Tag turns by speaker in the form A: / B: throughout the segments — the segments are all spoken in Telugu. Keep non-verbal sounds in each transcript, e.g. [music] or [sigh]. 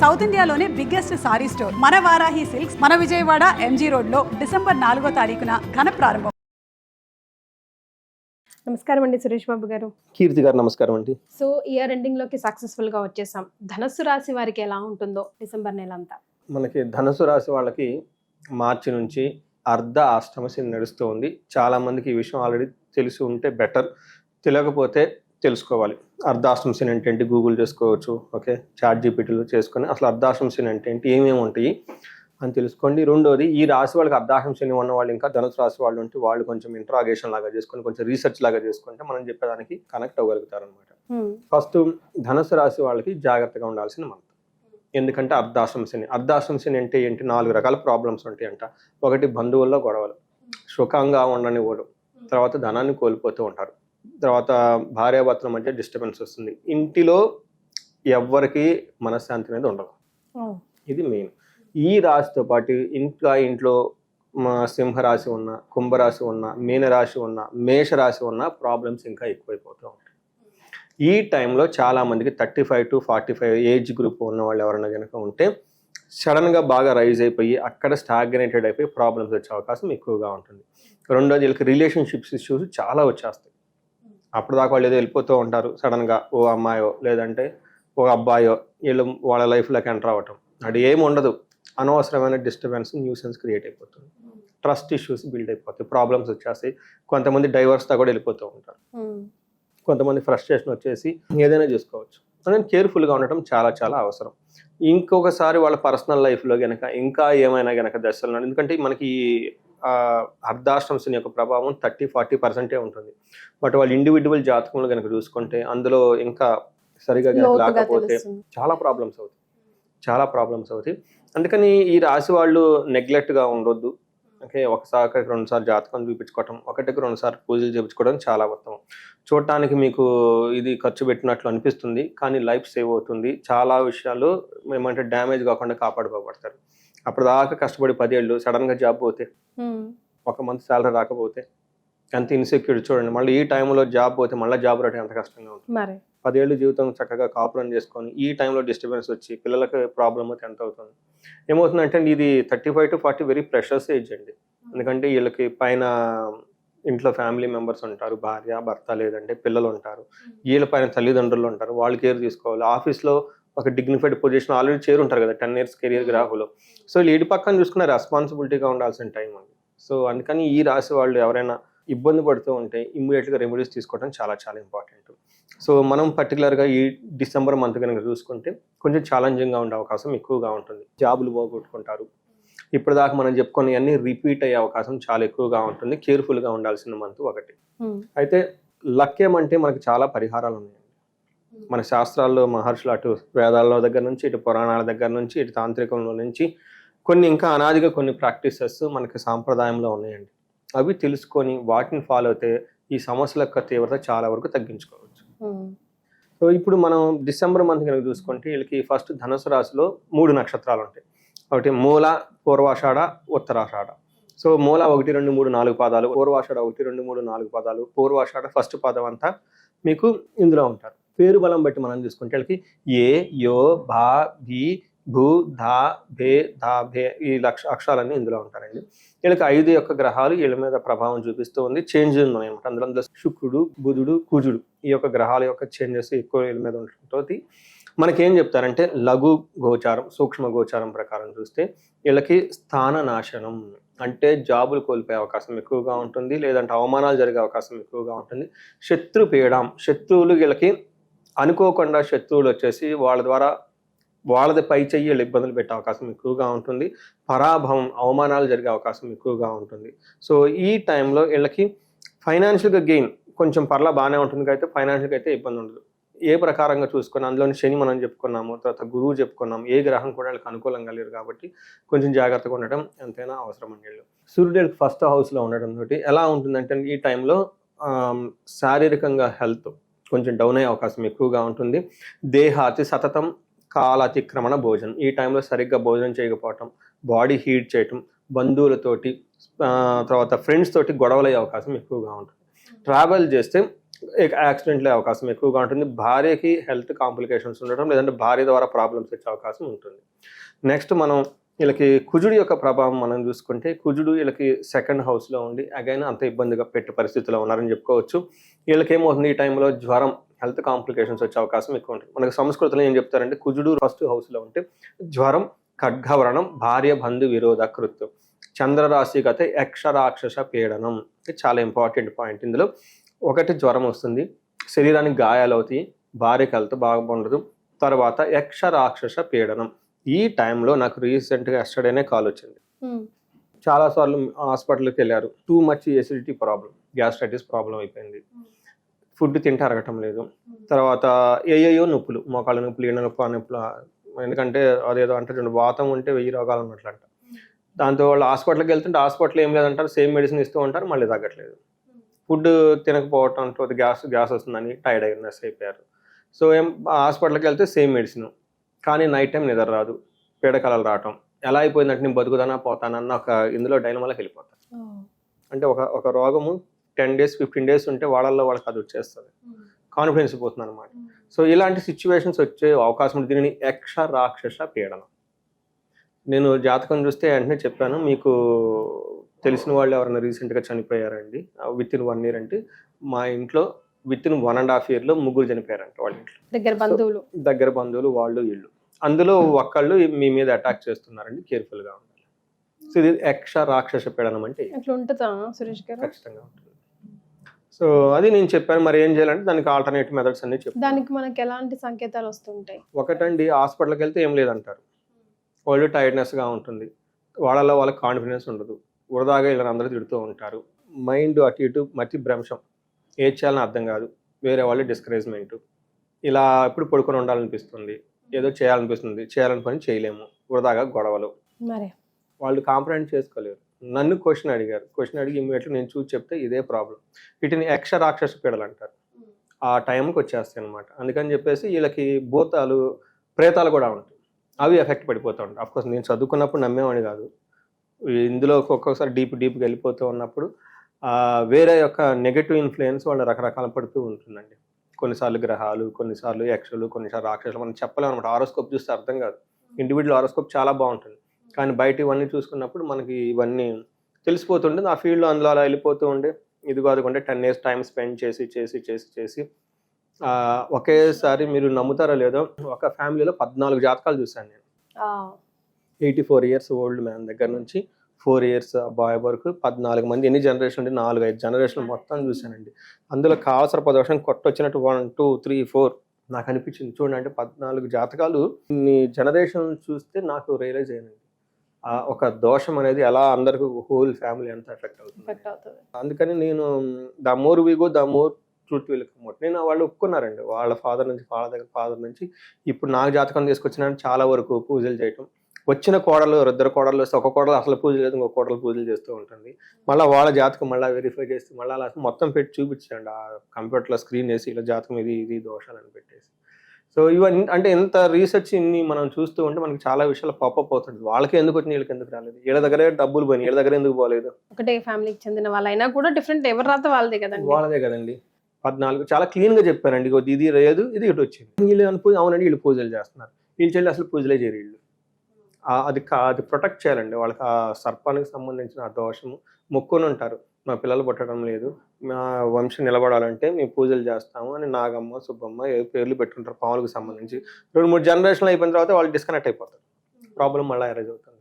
A: సౌత్ ఇండియాలోనే బిగ్గెస్ట్ సారీ స్టోర్. మన వారాహి సిల్క్స్ మన విజయవాడ ఎంజీ రోడ్లో డిసెంబర్ నాలుగో తారీఖున ఘన ప్రారంభం.
B: నమస్కారం అండి సురేష్ బాబు గారు.
C: కీర్తి గారు నమస్కారం అండి.
B: సో ఇయర్ ఎండింగ్లోకి సక్సెస్ఫుల్గా వచ్చేసాం. ధనస్సు రాశి వారికి ఎలా ఉంటుందో డిసెంబర్ నెల అంతా.
C: మనకి ధనుసు రాశి వాళ్ళకి మార్చి నుంచి అర్ధ అష్టమ శని నడుస్తూ ఉంది చాలా మందికి ఈ విషయం ఆల్రెడీ తెలిసి ఉంటే బెటర్ తెలియకపోతే తెలుసుకోవాలి. అర్ధాష్టమ శని అంటే ఏంటి? గూగుల్ చేసుకోవచ్చు. ఓకే చాట్ జీపీటీలో చేసుకొని అసలు అర్ధాష్టమ శని అంటే ఏంటి? ఏమేమి ఉంటాయి? అని తెలుసుకోండి. రెండోది ఈ రాశి వాళ్ళకి అర్ధాష్టమ శని ఉన్న వాళ్ళు ఇంకా ధనుసు రాశి వాళ్ళు ఉంటే వాళ్ళు కొంచెం ఇంట్రాగేషన్ లాగా చేసుకొని కొంచెం రీసెర్చ్ లాగా చేసుకుంటే మనం చెప్పేదానికి కనెక్ట్ అవ్వగలుగుతారు అనమాట. ఫస్ట్ ధనుసు రాశి వాళ్ళకి జాగ్రత్తగా ఉండాల్సిన మంత్ ఎందుకంటే అర్ధాశ్రమ శని అర్ధాశ్రమ శని అంటే ఏంటి? నాలుగు రకాల ప్రాబ్లమ్స్ ఉంటాయంట. ఒకటి బంధువుల్లో గొడవలు. సుఖంగా ఉండనివ్వడు తర్వాత ధనాన్ని కోల్పోతూ ఉంటారు. తర్వాత భార్యాభర్తల మధ్య డిస్టర్బెన్స్ వస్తుంది. ఇంటిలో ఎవ్వరికి మనశ్శాంతి అనేది ఉండదు. ఇది మెయిన్ ఈ రాశితో పాటు ఇంకా ఇంట్లో మా సింహరాశి ఉన్న కుంభరాశి ఉన్న మీనరాశి ఉన్న మేషరాశి ఉన్న ప్రాబ్లమ్స్ ఇంకా ఎక్కువైపోతూ ఉంటాయి. ఈ టైంలో చాలా మందికి thirty five to forty five age group ఉన్న వాళ్ళు ఎవరైనా కనుక ఉంటే సడన్గా బాగా రైజ్ అయిపోయి అక్కడ స్టాగ్నేటెడ్ అయిపోయి ప్రాబ్లమ్స్ వచ్చే అవకాశం ఎక్కువగా ఉంటుంది. రెండోది వీళ్ళకి రిలేషన్షిప్స్ ఇష్యూస్ చాలా వచ్చేస్తాయి. అప్పుడు దాకా వాళ్ళు ఏదో వెళ్ళిపోతూ ఉంటారు సడన్గా ఓ అమ్మాయో లేదంటే ఓ అబ్బాయో వీళ్ళు వాళ్ళ లైఫ్లోకి ఎంటర్ అవ్వటం. అది ఏమి ఉండదు. అనవసరమైన డిస్టర్బెన్స్ న్యూసెన్స్ క్రియేట్ అయిపోతుంది. ట్రస్ట్ ఇష్యూస్ బిల్డ్ అయిపోతాయి. ప్రాబ్లమ్స్ వచ్చేస్తాయి. కొంతమంది డైవర్స్తో కూడా వెళ్ళిపోతూ ఉంటారు.
B: హ్మ్.
C: కొంతమంది ఫ్రస్ట్రేషన్ వచ్చేసి ఏదైనా చూసుకోవచ్చు. కానీ కేర్ఫుల్గా ఉండటం చాలా చాలా అవసరం. ఇంకొకసారి వాళ్ళ పర్సనల్ లైఫ్లో గనక ఇంకా ఏమైనా గనక దశలు. ఎందుకంటే మనకి ఆ, అర్ధాష్టమ శని యొక్క ప్రభావం థర్టీ ఫార్టీ పర్సెంటే ఉంటుంది. బట్ వాళ్ళ ఇండివిజువల్ జాతకంలో కనుక చూసుకుంటే అందులో ఇంకా సరిగా లేకపోతే
B: తెలుస్తుంది.
C: చాలా ప్రాబ్లమ్స్ అవుతాయి. చాలా ప్రాబ్లమ్స్ అవుతాయి. అందుకని ఈ రాశి వాళ్ళు నెగ్లెక్ట్గా ఉండొద్దు. ఓకే ఒకసారి రెండుసార్లు జాతకం చూపించుకోవటం ఒకటికి రెండుసార్లు పూజలు చేయించుకోవడం చాలా ఉత్తమం. చూడటానికి మీకు ఇది ఖర్చు పెట్టినట్లు అనిపిస్తుంది కానీ లైఫ్ సేవ్ అవుతుంది. చాలా విషయాలు ఏమంటే డ్యామేజ్ కాకుండా కాపాడుకోబడతారు. అప్పటిదాకా కష్టపడి పదేళ్ళు సడన్గా జాబ్ పోతే. ఒక మంత్ శాలరీ రాకపోతే ఎంత ఇన్సెక్యూర్ చూడండి. మళ్ళీ ఈ టైంలో జాబ్ పోతే మళ్ళీ జాబ్ రావడం ఎంత కష్టంగా ఉంటుంది. పదేళ్ళు జీవితం చక్కగా కాపురం చేసుకొని ఈ టైంలో డిస్టర్బెన్స్ వచ్చి పిల్లలకి ప్రాబ్లమ్ అయితే ఎంత అవుతుంది? ఏమవుతుందంటే ఇది thirty five to forty very pressures age అండి. ఎందుకంటే వీళ్ళకి పైన ఇంట్లో ఫ్యామిలీ మెంబర్స్ ఉంటారు భార్య భర్త లేదంటే పిల్లలు ఉంటారు. వీళ్ళ పైన తల్లిదండ్రులు ఉంటారు వాళ్ళు కేర్ తీసుకోవాలి. ఆఫీస్లో ఒక డిగ్నిఫైడ్ పొజిషన్ ఆల్రెడీ చేరుంటారు కదా టెన్ ఇయర్స్ కెరియర్ గ్రాఫ్లో సో వీళ్ళు పక్కన చూసుకున్న రెస్పాన్సిబిలిటీగా ఉండాల్సిన టైం అండి సో అందుకని ఈ రాశి వాళ్ళు ఎవరైనా ఇబ్బంది పడుతూ ఉంటే ఇమ్మీడియట్గా రెమెడీస్ తీసుకోవడం చాలా చాలా ఇంపార్టెంట్ సో మనం పర్టికులర్గా ఈ డిసెంబర్ మంత్ కనుక చూసుకుంటే కొంచెం ఛాలెంజింగ్గా ఉండే అవకాశం ఎక్కువగా ఉంటుంది. జాబులు పోగొట్టుకుంటారు. ఇప్పటిదాకా మనం చెప్పుకొని అన్ని రిపీట్ అయ్యే అవకాశం చాలా ఎక్కువగా ఉంటుంది. కేర్ఫుల్గా ఉండాల్సిన మంత్ ఒకటి.
B: హ్మ్.
C: అయితే లక్ ఏమంటే మనకి చాలా పరిహారాలు ఉన్నాయండి మన శాస్త్రాల్లో మహర్షులు అటు వేదాల్లో దగ్గర నుంచి ఇటు పురాణాల దగ్గర నుంచి ఇటు తాంత్రికంలో నుంచి కొన్ని ఇంకా అనాదిగా కొన్ని ప్రాక్టీసెస్ మనకి సాంప్రదాయంలో ఉన్నాయండి. అవి తెలుసుకొని వాటిని ఫాలో అయితే ఈ సమస్యల యొక్క తీవ్రత చాలా వరకు తగ్గించుకోవచ్చు. సో ఇప్పుడు మనం డిసెంబర్ మంత్ కనుక చూసుకుంటే వీళ్ళకి ఫస్ట్ ధనుసు రాశిలో మూడు నక్షత్రాలు ఉంటాయి. ఒకటి మూల పూర్వాషాఢ ఉత్తరాషాఢ. సో మూల ఒకటి రెండు మూడు నాలుగు పాదాలు పూర్వాషాఢ ఒకటి రెండు మూడు నాలుగు పాదాలు పూర్వాషాఢ ఫస్ట్ పాదం అంతా మీకు ఇందులో ఉంటారు. పేరు బలం బట్టి మనం తీసుకుంటే వీళ్ళకి ఏ యో భా భీ భూ ధా భే ధా భే ఈ లక్ష అక్షరాలన్నీ ఇందులో ఉంటారండి. వీళ్ళకి ఐదు యొక్క గ్రహాలు వీళ్ళ మీద ప్రభావం చూపిస్తూ ఉంది. చేంజ్ ఉంది అనమాట అందులో అందులో శుక్రుడు బుధుడు కుజుడు ఈ యొక్క గ్రహాల యొక్క చేంజెస్ ఎక్కువ వీళ్ళ మీద ఉంటుంది మనకేం చెప్తారంటే లఘు గోచారం సూక్ష్మ గోచారం ప్రకారం చూస్తే వీళ్ళకి స్థాన నాశనం అంటే జాబులు కోల్పోయే అవకాశం ఎక్కువగా ఉంటుంది. లేదంటే అవమానాలు జరిగే అవకాశం ఎక్కువగా ఉంటుంది. శత్రు పీడం శత్రువులు వీళ్ళకి అనుకోకుండా శత్రువులు వచ్చేసి వాళ్ళ ద్వారా వాళ్ళది పై చెయ్యి ఇబ్బందులు పెట్టే అవకాశం ఎక్కువగా ఉంటుంది. పరాభవం అవమానాలు జరిగే అవకాశం ఎక్కువగా ఉంటుంది. సో ఈ టైంలో వీళ్ళకి ఫైనాన్షియల్గా గెయిన్ కొంచెం పర్లా బాగానే ఉంటుంది. అయితే ఫైనాన్షియల్గా అయితే ఇబ్బంది ఉండదు. ఏ ప్రకారంగా చూసుకున్నా అందులోని శని మనం చెప్పుకున్నాము తర్వాత గురువు చెప్పుకున్నాము ఏ గ్రహం కూడా వీళ్ళకి అనుకూలంగా లేరు కాబట్టి కొంచెం జాగ్రత్తగా ఉండటం ఎంతైనా అవసరం అండి వీళ్ళు. సూర్యుడు ఫస్ట్ హౌస్లో ఉండడం తోటి ఎలా ఉంటుందంటే ఈ టైంలో శారీరకంగా హెల్త్ కొంచెం డౌన్ అయ్యే అవకాశం ఎక్కువగా ఉంటుంది. దేహాతి సతతం కాలాతిక్రమణ భోజనం. ఈ టైంలో సరిగ్గా భోజనం చేయకపోవటం బాడీ హీట్ చేయటం బంధువులతోటి తర్వాత ఫ్రెండ్స్ తోటి గొడవలు అయ్యే అవకాశం ఎక్కువగా ఉంటుంది. ట్రావెల్ చేస్తే యాక్సిడెంట్లే అవకాశం ఎక్కువగా ఉంటుంది. భార్యకి హెల్త్ కాంప్లికేషన్స్ ఉండడం లేదంటే భార్య ద్వారా ప్రాబ్లమ్స్ వచ్చే అవకాశం ఉంటుంది. నెక్స్ట్ మనం వీళ్ళకి కుజుడు యొక్క ప్రభావం మనం చూసుకుంటే కుజుడు వీళ్ళకి సెకండ్ హౌస్లో ఉండి అగైన్ అంత ఇబ్బందిగా పెట్టే పరిస్థితిలో ఉన్నారని చెప్పుకోవచ్చు. వీళ్ళకి ఏమవుతుంది ఈ టైంలో జ్వరం హెల్త్ కాంప్లికేషన్స్ వచ్చే అవకాశం ఎక్కువ ఉంటుంది. మనకి సంస్కృతిలో ఏం చెప్తారంటే కుజుడు ఫస్ట్ హౌస్లో ఉంటే జ్వరం ఖడ్గవరణం భార్య బంధు విరోధ కృత్యం చంద్రరాశి గత యక్షరాక్షస పీడనం. చాలా ఇంపార్టెంట్ పాయింట్ ఇందులో ఒకటి జ్వరం వస్తుంది శరీరానికి గాయాలు అవుతాయి భార్యకి హెల్త్ బాగుండదు తర్వాత యక్ష రాక్షస పీడనం. ఈ టైంలో నాకు రీసెంట్గా ఎస్టర్డేనే కాల్ వచ్చింది. చాలాసార్లు హాస్పిటల్కి వెళ్ళారు. Too much acidity problem gastritis problem అయిపోయింది. ఫుడ్ తింటే అరగటం లేదు. తర్వాత ఏయేయో నొప్పులు మోకాళ్ళ నొప్పులు ఎండ నొప్పి ఆ నొప్పులు ఎందుకంటే అదేదో అంటే రెండు వాతం ఉంటే వెయ్యి రోగాలు ఉన్నట్లంట దాంతో వాళ్ళు హాస్పిటల్కి వెళ్తుంటే హాస్పిటల్ ఏం లేదంటారు సేమ్ మెడిసిన్ ఇస్తూ ఉంటారు మళ్ళీ తగ్గట్లేదు. ఫుడ్ తినకపోవటం తర్వాత గ్యాస్ గ్యాస్ వస్తుందని టైర్డ్ అయినెస్ అయిపోయారు. సో ఏం హాస్పిటల్కి వెళ్తే సేమ్ మెడిసిన్. కానీ నైట్ టైం నిద్ర రాదు. పీడకలలు రావటం. ఎలా అయిపోయిందంటే నేను బతుకుతానా పోతానన్న ఒక ఇందులో డైనమాలోకి వెళ్ళిపోతాను. అంటే ఒక ఒక రోగము టెన్ డేస్ ఫిఫ్టీన్ డేస్ ఉంటే వాళ్ళల్లో వాళ్ళకి అది వచ్చేస్తుంది. కాన్ఫిడెన్స్ పోతుంది అనమాట సో ఇలాంటి సిచ్యువేషన్స్ వచ్చే అవకాశం ఉంది. దీనిని యక్ష రాక్షస పీడనం. నేను జాతకం చూస్తే వెంటనే చెప్పాను. మీకు తెలిసిన వాళ్ళు ఎవరైనా రీసెంట్గా చనిపోయారండి. విత్ ఇన్ వన్ ఇయర్ అంటే మా ఇంట్లో with in one and half ఇయర్లో ముగ్గురు చనిపోయారంట వాళ్ళ ఇంట్లో.
B: దగ్గర బంధువులు.
C: దగ్గర బంధువులు వాళ్ళు వీళ్ళు. అందులో ఒక్కళ్ళు మీ మీద అటాక్ చేస్తున్నారండి కేర్ఫుల్గా ఉండాలి. సో ఇది యక్ష రాక్షస పీడనం అంటే ఇది.
B: అట్లా ఉంటుందా సురేష్ గారు?
C: ఖచ్చితంగా ఉంటుంది. సో అది నేను చెప్పాను మరి ఏం చేయాలంటే దానికి ఆల్టర్నేట్ మెథడ్స్ అన్ని చెప్పాను
B: దానికి మనకి ఎలాంటి సంకేతాలు వస్తుంటాయి?
C: ఒకటండి హాస్పిటల్కి వెళ్తే ఏం లేదంటారు. వాళ్ళు టైర్డ్నెస్గా ఉంటుంది. వాళ్ళలో వాళ్ళకి కాన్ఫిడెన్స్ ఉండదు. వృధాగా ఇలా అందరూ తిడుతూ ఉంటారు. మైండ్ అటు ఇటు మతి భ్రంశం. ఏది చేయాలని అర్థం కాదు. వేరే వాళ్ళు డిస్కరేజ్మెంట్ ఇలా ఎప్పుడు పడుకొని ఉండాలనిపిస్తుంది. ఏదో చేయాలనిపిస్తుంది. చేయాలని పని చేయలేము. వృధాగా గొడవలు.
B: మరి.
C: వాళ్ళు కాంప్రహెండ్ చేసుకోలేరు. నన్ను క్వశ్చన్ అడిగారు. క్వశ్చన్ అడిగి ఇమ్మీడియట్గా నేను చూసి చెప్తే ఇదే ప్రాబ్లం వీటిని యక్ష రాక్షస పీడలు అంటారు. ఆ టైంకి వచ్చేస్తాయి అనమాట అందుకని చెప్పేసి వీళ్ళకి భూతాలు ప్రేతాలు కూడా ఉంటాయి. అవి ఎఫెక్ట్ పడిపోతూ ఉంటాయి. అఫ్కోర్స్ నేను చదువుకున్నప్పుడు నమ్మేవాడిని కాదు. ఇందులో ఒక్కొక్కసారి డీప్ డీప్కి వెళ్ళిపోతూ ఉన్నప్పుడు వేరే యొక్క నెగటివ్ ఇన్ఫ్లుయెన్స్ వాళ్ళు రకరకాల పడుతూ ఉంటుందండి. కొన్నిసార్లు గ్రహాలు కొన్నిసార్లు యక్షలు కొన్నిసార్లు రాక్షసులు మనం చెప్పలేము అనమాట ఆరోస్కోప్ చూస్తే అర్థం కాదు. ఇండివిజువల్ ఆరోస్కోప్ చాలా బాగుంటుంది. కానీ బయట ఇవన్నీ చూసుకున్నప్పుడు మనకి ఇవన్నీ తెలిసిపోతుంటుంది. ఆ ఫీల్డ్లో అందులో అలా వెళ్ళిపోతూ ఉండే ఇది కాదుకుంటే టెన్ ఇయర్స్ టైం స్పెండ్ చేసి చేసి చేసి చేసి ఒకేసారి మీరు నమ్ముతారో లేదో ఒక ఫ్యామిలీలో పద్నాలుగు జాతకాలు చూశాను నేను. Eighty four years old man దగ్గర నుంచి ఫోర్ ఇయర్స్ బాయ్ వరకు పద్నాలుగు మంది ఎన్ని జనరేషన్ అంటే నాలుగు ఐదు జనరేషన్ మొత్తం చూశానండి. అందులో కావలసిన పదవర్షం కొట్టొచ్చినట్టు వన్ టూ త్రీ ఫోర్ నాకు అనిపించింది. చూడండి అంటే పద్నాలుగు జాతకాలు ఇన్ని జనరేషన్ చూస్తే నాకు రియలైజ్ అయ్యానండి. ఆ ఒక దోషం అనేది ఎలా అందరికి హోల్ ఫ్యామిలీ అంతా ఎఫెక్ట్ అవుతుంది. అందుకని నేను the more we go the more truth will come నేను వాళ్ళు ఒప్పుకున్నారండి. వాళ్ళ ఫాదర్ నుంచి వాళ్ళ దగ్గర ఫాదర్ నుంచి ఇప్పుడు నాకు జాతకం తీసుకొచ్చిన చాలా వరకు పూజలు చేయటం వచ్చిన కోడలు ఇద్దరు కోడలు వస్తే ఒక కోడలు అసలు పూజ లేదు ఇంకో కోడలు పూజలు చేస్తూ ఉంటుంది. మళ్ళీ వాళ్ళ జాతకం మళ్ళీ వెరిఫై చేసి మళ్ళీ అలా మొత్తం పెట్టి చూపించండి. ఆ కంప్యూటర్లో స్క్రీన్ వేసి ఇలా జాతకం ఇది ఇది దోషాలు అని పెట్టేసి. సో ఇవన్నీ అంటే ఎంత రీసెర్చ్ ఇన్ని మనం చూస్తూ ఉంటే మనకి చాలా విషయాలు పాపప్ అవుతుంది వాళ్ళకి ఎందుకు వచ్చింది వీళ్ళకి ఎందుకు రాలేదు? వీళ్ళ దగ్గరే డబ్బులు పోయినాయి వీళ్ళ దగ్గర ఎందుకు పోలేదు?
B: ఒకటే ఫ్యామిలీకి చెందిన వాళ్ళైనా కూడా డిఫరెంట్ ఎవరి రాత వాళ్ళదే కదండి.
C: వాళ్ళదే కదండి. పద్నాలుగు చాలా క్లీన్గా చెప్పారండి. ఇది లేదు ఇది ఇటు వచ్చింది. వీళ్ళు అనుకో అవునండి వీళ్ళు పూజలు చేస్తున్నారు. వీళ్ళు చెల్లి అసలు పూజలే చేయరు వీళ్ళు. అది కా- అది ప్రొటెక్ట్ చేయాలండి. వాళ్ళకి ఆ సర్పానికి సంబంధించిన ఆ దోషము మొక్కుని ఉంటారు. మా పిల్లలు పుట్టడం లేదు. మా వంశం నిలబడాలంటే మేము పూజలు చేస్తాము అని నాగమ్మ సుబ్బమ్మ ఏ పేర్లు పెట్టుకుంటారు పాములకు సంబంధించి. రెండు మూడు జనరేషన్లు అయిపోయిన తర్వాత వాళ్ళు డిస్కనెక్ట్ అయిపోతారు. ప్రాబ్లం మళ్ళీ అరైజ్ అవుతుంది.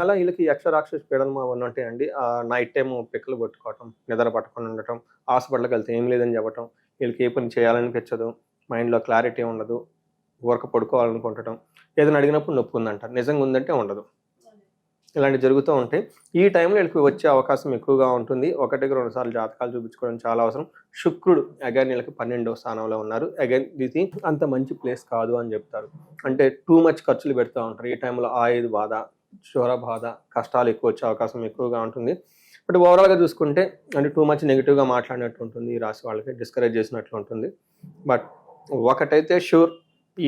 C: అలా వీళ్ళకి యక్ష రాక్షస పీడనం అవన్నీ ఉంటాయండి. ఆ నైట్ టైం పిక్కలు కొట్టుకోవటం నిద్ర పట్టకుండా ఉండటం హాస్పిటల్కి వెళ్తే ఏం లేదని చెప్పటం వీళ్ళకి ఏ పని చేయాలనిపించదు మైండ్లో క్లారిటీ ఉండదు. ఊరక పడుకోవాలనుకుంటడం ఏదైనా అడిగినప్పుడు నొప్పి ఉందంటారు. నిజంగా ఉందంటే ఉండదు. ఇలాంటివి జరుగుతూ ఉంటాయి. ఈ టైంలో వీళ్ళకి వచ్చే అవకాశం ఎక్కువగా ఉంటుంది. ఒకటికి రెండు సార్లు జాతకాలు చూపించుకోవడం చాలా అవసరం. శుక్రుడు అగైన్ వీళ్ళకి పన్నెండవ స్థానంలో ఉన్నారు. అగైన్ ఇది అంత మంచి ప్లేస్ కాదు అని చెప్తారు. అంటే టూ మచ్ ఖర్చులు పెడుతూ ఉంటారు. ఈ టైంలో ఆయుధ బాధ జ్వర బాధ కష్టాలు ఎక్కువ వచ్చే అవకాశం ఎక్కువగా ఉంటుంది. బట్ ఓవరాల్గా చూసుకుంటే అంటే టూ మచ్ నెగిటివ్గా మాట్లాడినట్టు ఉంటుంది. ఈ రాశి వాళ్ళకి డిస్కరేజ్ చేసినట్లు ఉంటుంది. బట్ ఒకటైతే షూర్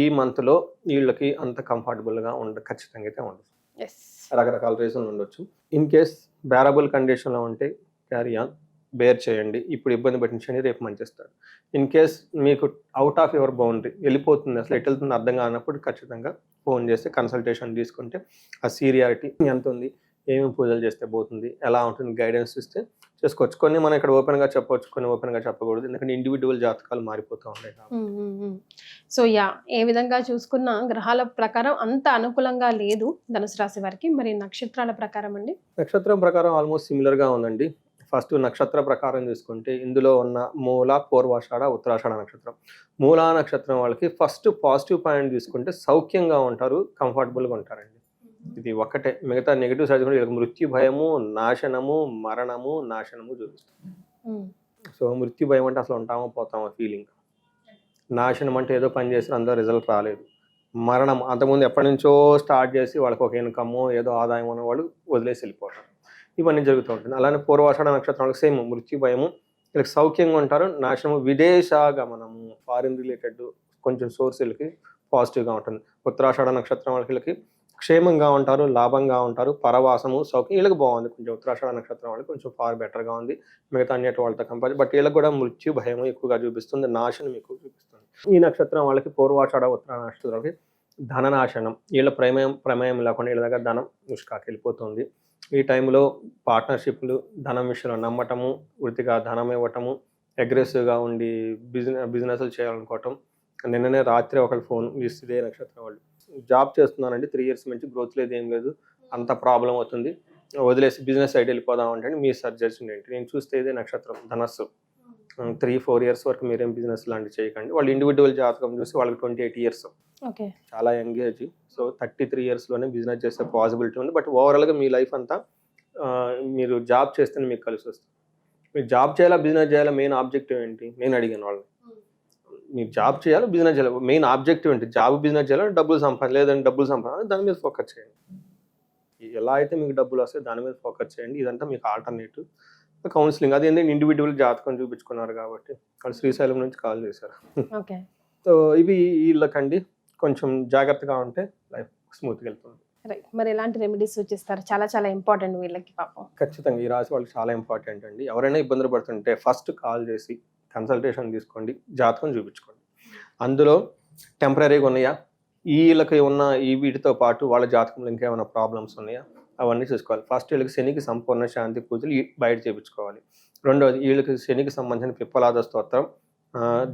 C: ఈ మంత్లో వీళ్ళకి అంత కంఫర్టబుల్గా ఉండ ఖచ్చితంగా అయితే ఉండదు. రకరకాల రీజన్లు ఉండొచ్చు. ఇన్ కేస్ బేరబుల్ కండిషన్లో ఉంటే క్యారీ ఆన్ బేర్ చేయండి. ఇప్పుడు ఇబ్బంది పెట్టిన శని రేపు మంచిస్తాడు ఇన్ కేస్ మీకు అవుట్ ఆఫ్ యువర్ బౌండరీ వెళ్ళిపోతుంది అసలు ఎటు వెళ్తుంది అర్థం కానప్పుడు ఖచ్చితంగా ఫోన్ చేస్తే కన్సల్టేషన్ తీసుకుంటే ఆ సీరియారిటీ ఎంత ఉంది ఏమేమి పూజలు చేస్తే పోతుంది ఎలా ఉంటుంది గైడెన్స్ ఇస్తే చేసుకోవచ్చు. కొన్ని మనం ఇక్కడ ఓపెన్గా చెప్పవచ్చు కొన్ని ఓపెన్గా చెప్పకూడదు. ఎందుకంటే ఇండివిజువల్ జాతకాలు మారిపోతూ ఉంటాయి
B: సో యా ఏ విధంగా చూసుకున్నా గ్రహాల ప్రకారం అంత అనుకూలంగా లేదు ధనుసు రాశి వారికి. మరి నక్షత్రాల ప్రకారం అండి?
C: నక్షత్రం ప్రకారం ఆల్మోస్ట్ సిమిలర్గా ఉందండి. ఫస్ట్ నక్షత్ర ప్రకారం చూసుకుంటే ఇందులో ఉన్న మూల పూర్వాషాఢ ఉత్తరాషాఢ నక్షత్రం. మూలా నక్షత్రం వాళ్ళకి ఫస్ట్ పాజిటివ్ పాయింట్ తీసుకుంటే సౌఖ్యంగా ఉంటారు కంఫర్టబుల్గా ఉంటారండి. ఇది ఒక్కటే. మిగతా నెగిటివ్ సైడ్ కూడా వీళ్ళకి మృత్యు భయము నాశనము మరణము నాశనము చూపిస్తుంది సో మృత్యు భయం అంటే అసలు ఉంటామో పోతామో ఫీలింగ్ నాశనం అంటే ఏదో పని చేసి అందులో రిజల్ట్ రాలేదు. మరణం అంతకుముందు ఎప్పటి నుంచో స్టార్ట్ చేసి వాళ్ళకి ఒక ఇన్కమ్ ఏదో ఆదాయం ఉన్న వాళ్ళు వదిలేసి వెళ్ళిపోతారు. ఇవన్నీ జరుగుతూ ఉంటుంది. అలానే పూర్వాషాఢ నక్షత్రం వాళ్ళకి సేమ్ మృత్యు భయము. వీళ్ళకి సౌఖ్యంగా ఉంటారు నాశనము విదేశాగమనము ఫారిన్ రిలేటెడ్ కొంచెం సోర్సులకి పాజిటివ్గా ఉంటుంది. ఉత్తరాషాఢ నక్షత్రం వాళ్ళకి వీళ్ళకి క్షేమంగా ఉంటారు లాభంగా ఉంటారు పరవాసము సౌఖ్యం వీళ్ళకి బాగుంది. కొంచెం ఉత్తరాషాఢ నక్షత్రం వాళ్ళకి కొంచెం ఫార్ బెటర్గా ఉంది. మిగతా అన్నిటి వాళ్ళతో కంపేర్ బట్ వీళ్ళకి కూడా మృత్యు భయం ఎక్కువగా చూపిస్తుంది నాశనం ఎక్కువ చూపిస్తుంది. ఈ నక్షత్రం వాళ్ళకి పూర్వాషాఢ ఉత్తర నక్షత్రాలకి ధననాశనం. వీళ్ళ ప్రమేయం ప్రమేయం లేకుండా వీళ్ళ దగ్గర ధనం నిష్కాకి వెళ్ళిపోతుంది ఈ టైంలో పార్ట్నర్షిప్లు ధనం విషయంలో నమ్మటము వృత్తిగా ధనం ఇవ్వటము అగ్రెసివ్గా ఉండి బిజినెస్ బిజినెస్లు చేయాలనుకోవటం. నిన్ననే రాత్రి ఒకళ్ళు ఫోన్ ఇస్తుంది నక్షత్రం వాళ్ళు. జాబ్ చేస్తున్నానండి. త్రీ ఇయర్స్ నుంచి గ్రోత్ లేదు ఏం లేదు. అంత ప్రాబ్లం అవుతుంది. వదిలేసి బిజినెస్ సైడ్ వెళ్ళిపోదాం అంటే మీ సజెషన్ ఏంటి? నేను చూస్తే ఇదే నక్షత్రం ధనస్సు. త్రీ ఫోర్ ఇయర్స్ వరకు మీరేం బిజినెస్ లాంటివి చేయకండి. వాళ్ళు ఇండివిజువల్ జాతకం చూసి వాళ్ళకి ట్వంటీ ఎయిట్ ఇయర్స్.
B: ఓకే.
C: చాలా ఎంగేజ్ సో థర్టీ త్రీ ఇయర్స్లోనే బిజినెస్ చేసే పాసిబిలిటీ ఉంది. బట్ ఓవరాల్గా మీ లైఫ్ అంతా మీరు జాబ్ చేస్తేనే మీకు కలిసి వస్తుంది. మీరు జాబ్ చేయాలా బిజినెస్ చేయాలా మెయిన్ ఆబ్జెక్టివ్ ఏంటి? నేను అడిగాను వాళ్ళని. మీరు జాబ్ చేయాలి బిజినెస్ చేయాలి. మెయిన్ ఆబ్జెక్టివ్ ఏంటి? జాబ్ బిజినెస్ చేయాలి డబ్బులు సంపాదించాలి లేదంటే డబ్బులు సంపాదించాలి దాని మీద ఫోకస్ చేయండి. ఎలా అయితే మీకు డబ్బులు వస్తాయి దాని మీద ఫోకస్ చేయండి. ఇదంతా మీకు ఆల్టర్నేటివ్ కౌన్సిలింగ్ అది ఏంటంటే ఇండివిజువల్ జాతకం చూపించుకున్నారు కాబట్టి వాళ్ళు శ్రీశైలం నుంచి కాల్ చేశారు.
B: ఓకే. [laughs]
C: సో ఇవి వీళ్ళకండి. కొంచెం జాగ్రత్తగా ఉంటే లైఫ్ స్మూత్గా వెళ్తుంది.
B: రైట్ మరి ఎలాంటి రెమెడీస్ సూచిస్తారు? చాలా చాలా ఇంపార్టెంట్ వీళ్ళకి పాపం.
C: ఖచ్చితంగా ఈ రాశి వాళ్ళకి చాలా ఇంపార్టెంట్ అండి. ఎవరైనా ఇబ్బందులు పడుతుంటే ఫస్ట్ కాల్ చేసి కన్సల్టేషన్ తీసుకోండి జాతకం చూపించుకోండి. అందులో టెంపరీగా ఉన్నాయా? వీళ్ళకి ఉన్న ఈ వీటితో పాటు వాళ్ళ జాతకంలో ఇంకేమైనా ప్రాబ్లమ్స్ ఉన్నాయా? అవన్నీ చూసుకోవాలి. ఫస్ట్ వీళ్ళకి శనికి సంపూర్ణ శాంతి పూజలు బయట చేయించుకోవాలి రెండవది వీళ్ళకి శనికి సంబంధించిన పిప్పలాద స్తోత్రం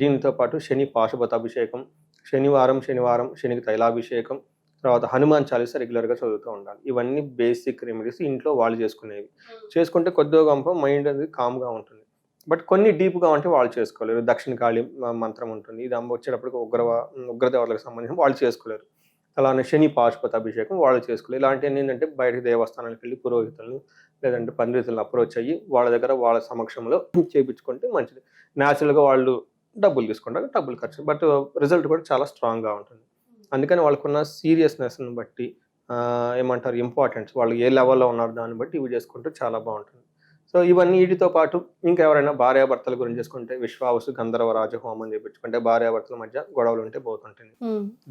C: దీనితో పాటు శని పాశుపత అభిషేకం శనివారం శనివారం శనికి తైలాభిషేకం తర్వాత హనుమాన్ చాలీస రెగ్యులర్గా చదువుతూ ఉండాలి. ఇవన్నీ బేసిక్ రెమెడీస్ ఇంట్లో వాళ్ళు చేసుకునేవి. చేసుకుంటే కొద్దిగా గంప మైండ్ అనేది కామ్గా ఉంటుంది. బట్ కొన్ని డీప్గా ఉంటే వాళ్ళు చేసుకోలేరు. దక్షిణ కాళి మంత్రం ఉంటుంది. ఇది అమ్మ వచ్చేటప్పటికి ఉగ్రవ ఉగ్రదేవతలకు సంబంధించి వాళ్ళు చేసుకోలేరు. అలానే శని పాశుపత అభిషేకం వాళ్ళు చేసుకోలేరు. ఇలాంటివన్నీ ఏంటంటే బయట దేవస్థానాలకు వెళ్ళి పురోహితులను లేదంటే పండితులను అప్రోచ్ అయ్యి వాళ్ళ దగ్గర వాళ్ళ సమక్షంలో చేయించుకుంటే మంచిది. న్యాచురల్గా వాళ్ళు డబ్బులు తీసుకుంటారు డబ్బులు ఖర్చు బట్ రిజల్ట్ కూడా చాలా స్ట్రాంగ్గా ఉంటుంది. అందుకని వాళ్ళకున్న సీరియస్నెస్ని బట్టి ఏమంటారు ఇంపార్టెన్స్ వాళ్ళు ఏ లెవెల్లో ఉన్నారు దాన్ని బట్టి ఇవి చేసుకుంటే చాలా బాగుంటుంది. సో ఇవన్నీ వీటితో పాటు ఇంకా ఎవరైనా భార్యాభర్తల గురించి చేసుకుంటే విశ్వావసు గంధర్వ రాజ హోమం చేయించుకుంటే భార్యాభర్తల మధ్య గొడవలు ఉంటే పోతుంటుంది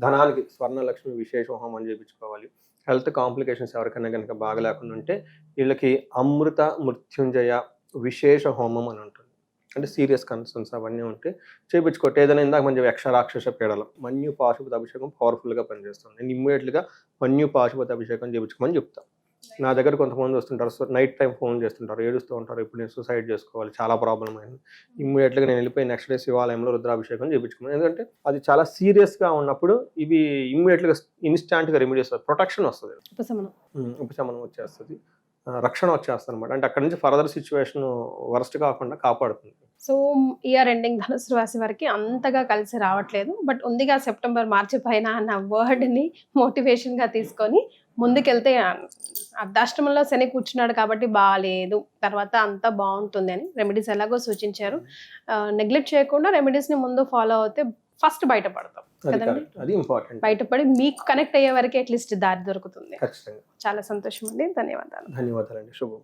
C: ధనానికి స్వర్ణలక్ష్మి విశేష హోమం చేయించుకోవాలి హెల్త్ కాంప్లికేషన్స్ ఎవరికైనా కనుక బాగా లేకుండా ఉంటే వీళ్ళకి అమృత మృత్యుంజయ విశేష హోమం అని ఉంటుంది. అంటే సీరియస్ కన్సర్న్స్ అవన్నీ ఉంటే చేయించుకోవట్టు ఏదైనా ఇందాక మంచి యక్ష రాక్షస పీడలం మన్యు పాశుపత అభిషేకం పవర్ఫుల్గా పనిచేస్తుంది. నేను ఇమ్మీడియట్గా మన్యు పాశుపత అభిషేకం చేయించుకోమని చెప్తాను నా దగ్గర కొంతమంది వస్తుంటారు. సో నైట్ టైం ఫోన్ చేస్తుంటారు. ఏడుస్తూ ఉంటారు. ఇప్పుడు నేను సూసైడ్ చేసుకోవాలి. చాలా ప్రాబ్లం అయింది. ఇమ్మీడియట్గా నేను వెళ్ళిపోయి నెక్స్ట్ డే శివాలయంలో రుద్రాభిషేకం చేయించుకున్నాను ఎందుకంటే అది చాలా సీరియస్గా ఉన్నప్పుడు ఇవి ఇమ్మీడియట్గా ఇన్స్టాంట్గా రెమెడీస్ ప్రొటెక్షన్ వస్తుంది.
B: ఉపశమనం.
C: ఉపశమనం వచ్చేస్తుంది. రక్షణ వచ్చేస్తుంది అనమాట అంటే అక్కడ నుంచి ఫర్దర్ సిచ్యువేషన్ వరస్ట్ కాకుండా కాపాడుతుంది.
B: సో ఇయర్ ఎండింగ్ ధనుసు రాశి వారికి అంతగా కలిసి రావట్లేదు. బట్ ఉందిగా సెప్టెంబర్ మార్చి పైన అన్న వర్డ్ని మోటివేషన్గా తీసుకొని ముందుకెళ్తే అర్ధాష్టమంలో శని కూర్చున్నాడు కాబట్టి బాగాలేదు తర్వాత అంతా బాగుంటుంది అని రెమెడీస్ ఎలాగో సూచించారు. నెగ్లెక్ట్ చేయకుండా రెమెడీస్ని ముందు ఫాలో అవుతే ఫస్ట్ బయటపడతాం.
C: అది ఇంపార్టెంట్.
B: బయటపడి మీకు కనెక్ట్ అయ్యే వరకు అట్లీస్ట్ దారి దొరుకుతుంది. చాలా సంతోషం అండి ధన్యవాదాలు.
C: ధన్యవాదాలండి. శుభం.